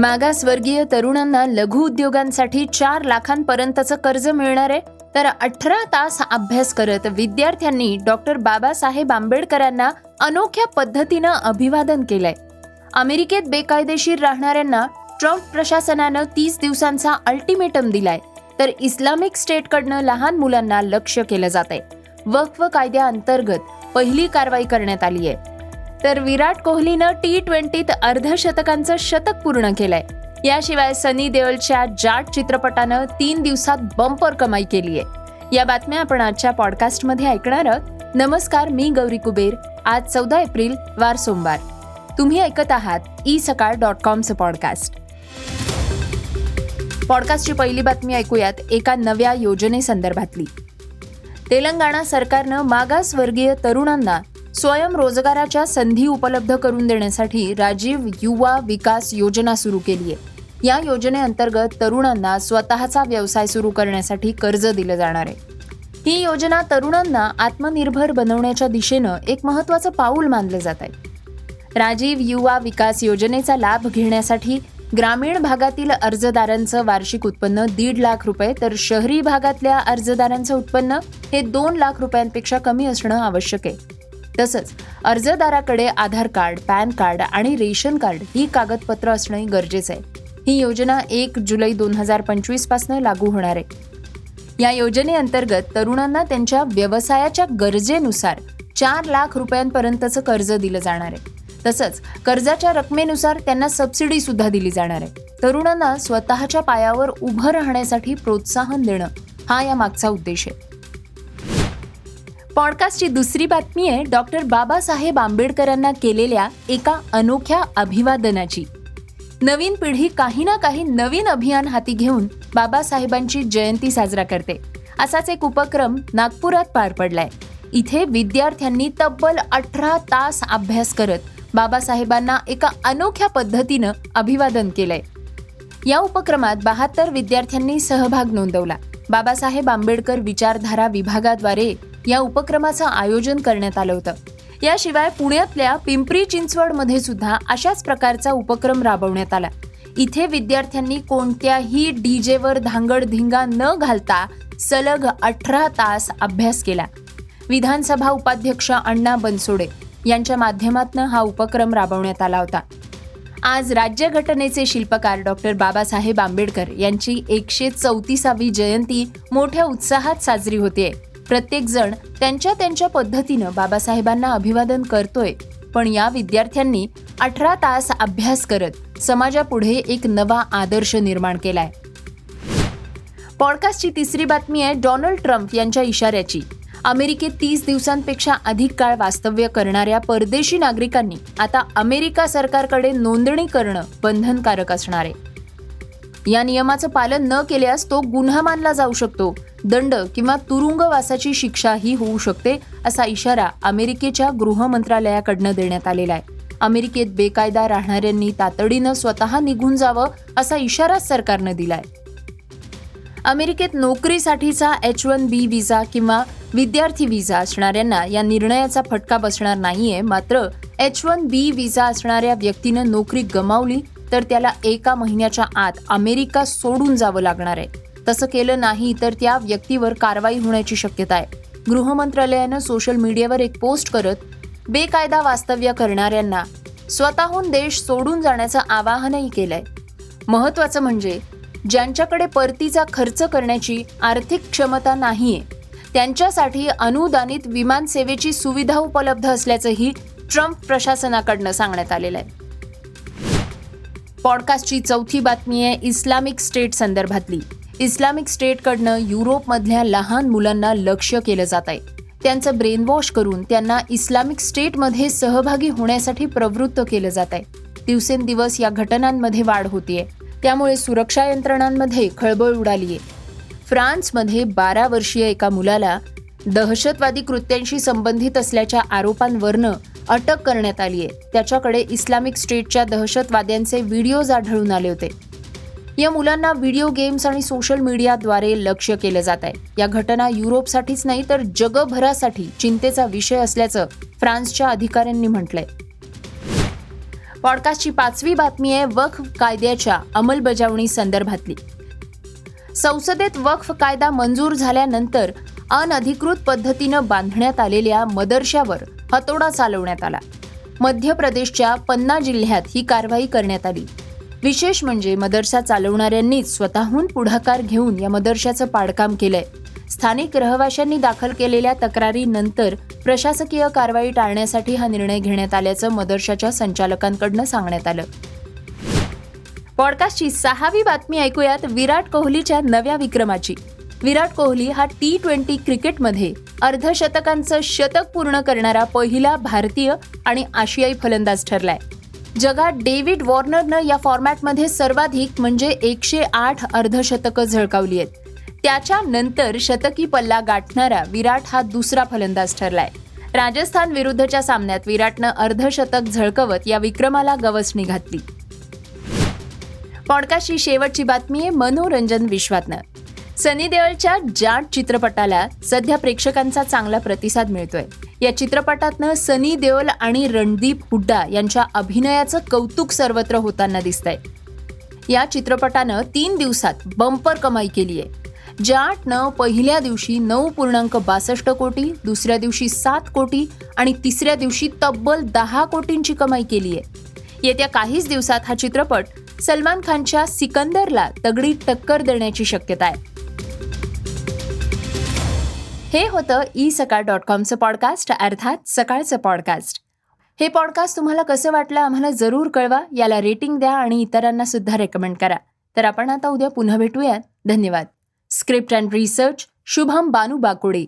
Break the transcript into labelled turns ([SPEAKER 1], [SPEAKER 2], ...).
[SPEAKER 1] मागासवर्गीय तरुणांना लघु उद्योगांसाठी चार लाखांपर्यंतचं कर्ज मिळणार आहे. तर अठरा तास अभ्यास करत विद्यार्थ्यांनी डॉक्टर बाबासाहेब आंबेडकरांना अनोख्या पद्धतीनं अभिवादन केलंय. अमेरिकेत बेकायदेशीर राहणाऱ्यांना ट्रम्प प्रशासनानं तीस दिवसांचा अल्टिमेटम दिलाय. तर इस्लामिक स्टेटकडनं लहान मुलांना लक्ष केलं जात आहे वक्फ कायद्याअंतर्गत पहिली कारवाई करण्यात आली आहे तर विराट कोहलीनं टी ट्वेंटीत अर्धशतकांचं शतक पूर्ण केलंय. याशिवाय सनी देओलच्या जाट चित्रपटानं तीन दिवसात बंपर कमाई केली आहे. या बातम्या आपण आजच्या पॉडकास्टमध्ये ऐकणार आहोत. नमस्कार मी गौरी कुबेर. आज चौदा एप्रिल वार सोमवार. तुम्ही ऐकत आहात ई सकाळ डॉट कॉमचं पॉडकास्ट पॉडकास्टची पहिली बातमी ऐकूयात एका नव्या योजनेसंदर्भातली. तेलंगणा सरकारनं मागासवर्गीय तरुणांना स्वयंरोजगाराच्या संधी उपलब्ध करून देण्यासाठी राजीव युवा विकास योजना सुरू केली आहे. या योजनेअंतर्गत तरुणांना स्वतःचा व्यवसाय सुरू करण्यासाठी कर्ज दिलं जाणार आहे. ही योजना तरुणांना आत्मनिर्भर बनवण्याच्या दिशेनं एक महत्त्वाचं पाऊल मानलं जात आहे. राजीव युवा विकास योजनेचा लाभ घेण्यासाठी ग्रामीण भागातील अर्जदारांचं वार्षिक उत्पन्न दीड लाख रुपये तर शहरी भागातल्या अर्जदारांचं उत्पन्न हे दोन लाख रुपयांपेक्षा कमी असणं आवश्यक आहे. तसंच अर्जदाराकडे आधार कार्ड पॅन कार्ड आणि रेशन कार्ड ही कागदपत्र असणंही गरजेचं आहे. ही योजना एक जुलै दोन हजार पंचवीसपासून लागू होणार आहे. या योजनेअंतर्गत तरुणांना त्यांच्या व्यवसायाच्या गरजेनुसार चार लाख रुपयांपर्यंतचं कर्ज दिलं जाणार आहे. तसंच कर्जाच्या रकमेनुसार त्यांना सबसिडी सुद्धा दिली जाणार आहे. तरुणांना स्वतःच्या पायावर उभं राहण्यासाठी प्रोत्साहन देणं हा या मागचा उद्देश आहे. पॉडकास्टची दुसरी बातमी आहे डॉक्टर बाबासाहेब आंबेडकरांना केलेल्या एका अनोख्या अभिवादनाची. नवीन पिढी काही ना काही नवीन अभियान हाती घेऊन बाबासाहेबांची जयंती साजरा करते. असाच एक उपक्रम नागपुरात पार पडलाय. इथे विद्यार्थ्यांनी तब्बल अठरा तास अभ्यास करत बाबासाहेबांना एका अनोख्या पद्धतीनं अभिवादन केलंय. या उपक्रमात बहात्तर विद्यार्थ्यांनी सहभाग नोंदवला. बाबासाहेब आंबेडकर विचारधारा विभागाद्वारे या उपक्रमाचं आयोजन करण्यात आलं होतं. याशिवाय पुण्यातल्या पिंपरी चिंचवडमध्ये सुद्धा अशाच प्रकारचा उपक्रम राबवण्यात आला. इथे विद्यार्थ्यांनी कोणत्याही डीजेवर धांगडधिंगा न घालता सलग अठरा तास अभ्यास केला. विधानसभा उपाध्यक्ष अण्णा बनसोडे यांच्या माध्यमातून हा उपक्रम राबवण्यात आला होता. आज राज्यघटनेचे शिल्पकार डॉक्टर बाबासाहेब आंबेडकर यांची एकशे चौतीसावी जयंती मोठ्या उत्साहात साजरी होते प्रत्येकजण त्यांच्या त्यांच्या पद्धतीनं बाबासाहेबांना अभिवादन करतोय. पण या विद्यार्थ्यांनी अठरा तास अभ्यास करत समाजापुढे एक नवा आदर्श निर्माण केलाय. पॉडकास्टची तिसरी बातमी आहे डोनाल्ड ट्रम्प यांच्या इशाऱ्याची. अमेरिकेत तीस दिवसांपेक्षा अधिक काळ वास्तव्य करणाऱ्या परदेशी नागरिकांनी आता अमेरिका सरकारकडे नोंदणी करणं बंधनकारक असणार आहे. या नियमाचं पालन न केल्यास तो गुन्हा मानला जाऊ शकतो. दंड किंवा तुरुंगवासाची शिक्षाही होऊ शकते असा इशारा अमेरिकेच्या गृह मंत्रालयाकडनं देण्यात आलेला आहे. अमेरिकेत बेकायदा राहणाऱ्यांनी तातडीनं स्वतः निघून जावं असा इशारा सरकारनं दिलाय. अमेरिकेत नोकरीसाठीचा एच वन बी विजा किंवा विद्यार्थी विजा असणाऱ्यांना या निर्णयाचा फटका बसणार नाहीये मात्र एच वन बी विजा असणाऱ्या व्यक्तीनं नोकरी गमावली तर त्याला एका महिन्याच्या आत अमेरिका सोडून जावं लागणार आहे. तसं केलं नाही तर त्या व्यक्तीवर कारवाई होण्याची शक्यता आहे. गृह मंत्रालयानं सोशल मीडियावर एक पोस्ट करत बेकायदा वास्तव्य करणाऱ्यांना स्वतःहून देश सोडून जाण्याचं आवाहनही केलंय. महत्वाचं म्हणजे ज्यांच्याकडे परतीचा खर्च करण्याची आर्थिक क्षमता नाहीये त्यांच्यासाठी अनुदानित विमान सेवेची सुविधा उपलब्ध असल्याचंही ट्रम्प प्रशासनाकडनं सांगण्यात आलेलं आहे. पॉडकास्टची चौथी बातमी आहे इस्लामिक स्टेट संदर्भातली. इस्लामिक स्टेटकडनं युरोपमधल्या लहान मुलांना लक्ष केलं जात आहे. त्यांचं ब्रेनवॉश करून त्यांना इस्लामिक स्टेटमध्ये सहभागी होण्यासाठी प्रवृत्त केलं जात आहे. दिवसेंदिवस या घटनांमध्ये वाढ होतीये. त्यामुळे सुरक्षा यंत्रणांमध्ये खळबळ उडालीये. फ्रान्समध्ये बारा वर्षीय एका मुलाला दहशतवादी कृत्यांशी संबंधित असल्याच्या आरोपांवरनं अटक करण्यात आली आहे. त्याच्याकडे इस्लामिक स्टेटच्या दहशतवाद्यांचे व्हिडिओज आढळून आले होते. या मुलांना व्हिडिओ गेम्स आणि सोशल मीडियाद्वारे लक्ष केलं जात आहे. या घटना युरोपसाठीच नाही तर जगभरासाठी चिंतेचा विषय असल्याचं फ्रान्सच्या अधिकाऱ्यांनी म्हटलंय. पॉडकास्टची पाचवी बातमी आहे वक्फ कायद्याच्या अंमलबजावणी संदर्भातली. संसदेत वक्फ कायदा मंजूर झाल्यानंतर अनधिकृत पद्धतीनं बांधण्यात आलेल्या मदरशावर हतोडा चालवण्यात आला. मध्य प्रदेशच्या पन्ना जिल्ह्यात ही कारवाई करण्यात आली. विशेष म्हणजे मदरसा चालवणाऱ्यांनीच स्वतःहून पुढाकार घेऊन या मदरशाचं पाडकाम केलंय. स्थानिक रहिवाशांनी दाखल केलेल्या तक्रारीनंतर प्रशासकीय कारवाई टाळण्यासाठी हा निर्णय घेण्यात आल्याचं मदरशाच्या संचालकांकडनं सांगण्यात आलं. पॉडकास्टची सहावी बातमी ऐकूयात विराट कोहलीच्या नव्या विक्रमाची. विराट कोहली हा टी ट्वेंटी क्रिकेटमध्ये अर्धशतकांचं शतक पूर्ण करणारा पहिला भारतीय आणि आशियाई फलंदाज ठरलाय. जगात डेव्हिड वॉर्नरनं या फॉर्मॅटमध्ये सर्वाधिक म्हणजे एकशे आठ अर्धशतकं झळकावली आहेत. त्याच्या नंतर शतकी पल्ला गाठणारा विराट हा दुसरा फलंदाज ठरलाय. राजस्थान विरुद्धच्या सामन्यात विराटनं अर्धशतक झळकवत या विक्रमाला गवसणी घातली. पॉडकास्टची शेवटची बातमी आहे मनोरंजन विश्वातनं. सनी देओलच्या जाट चित्रपटाला सध्या प्रेक्षकांचा चांगला प्रतिसाद मिळतोय. या चित्रपटातनं सनी देओल आणि रणदीप हुड्डा यांच्या अभिनयाचं कौतुक सर्वत्र होताना दिसतंय. या चित्रपटानं तीन दिवसात बंपर कमाई केली आहे जाटनं पहिल्या दिवशी नऊ पूर्णांक बासष्ट कोटी दुसऱ्या दिवशी सात कोटी आणि तिसऱ्या दिवशी तब्बल दहा कोटींची कमाई केली आहे येत्या काहीच दिवसात हा चित्रपट सलमान खानच्या सिकंदरला तगडी टक्कर देण्याची शक्यता आहे. हे होतं ई सकाळ डॉट कॉमचं पॉडकास्ट अर्थात सकाळचं पॉडकास्ट हे पॉडकास्ट तुम्हाला कसं वाटलं आम्हाला जरूर कळवा याला रेटिंग द्या आणि इतरांना सुद्धा रेकमेंड करा. तर आपण आता उद्या पुन्हा भेटूयात. धन्यवाद. Script and research Shubham Banu Bakude.